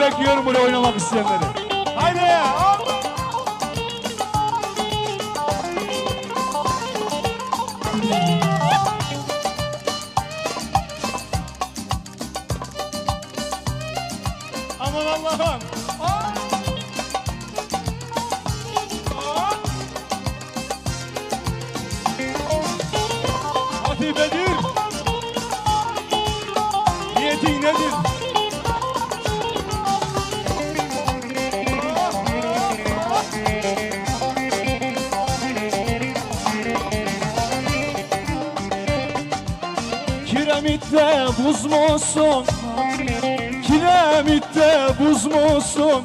bekliyorum buraya oynamak isteyenleri. Haydi. hop. Aman Allah'ım. Hadi Bedir. Niyetin nedir? Kiremitte buz musun? Kiremitte buz musun?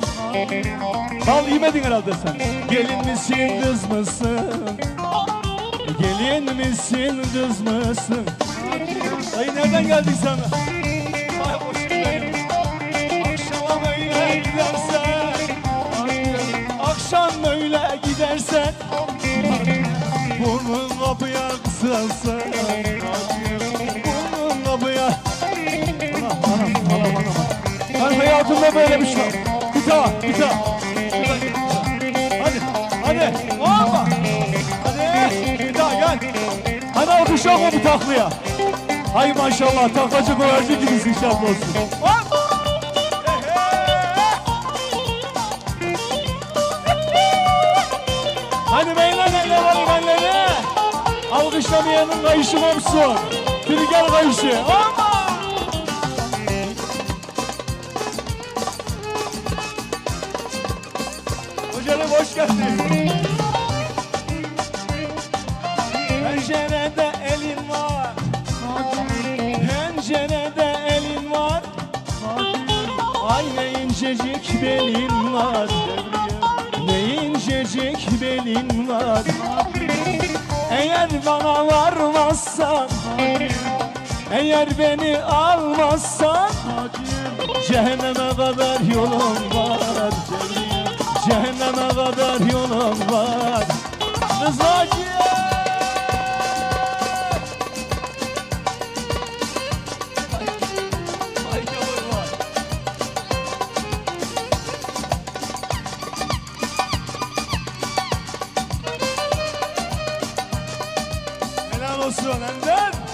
Bal yemedin herhalde sen. Gelin misin kız mısın? Gelin misin kız mısın? Dayı nereden geldin sen? Ay hoş geldin. Akşama böyle gidersen Akşam böyle gidersen Burnun kapıya kısılsın hayatımda böyle bir şey var. Bir daha bir daha Hadi hadi Hoppa Hadi bir daha gel Hadi alkışlar mı bu taklıya Hay maşallah taklacı koyarcı gibisin olsun Hop Hadi beyler eller var benleri. Alkışlamayanın kayışı olsun. Trigger kayışı. Ama! Hocam hoş geldin. Pencerede elin var. Pencerede elin var. Ay ne incecik belin var. Ne incecik belin var. Eğer bana varmazsan Eğer beni almazsan Cehenneme kadar yolum olsun Ender.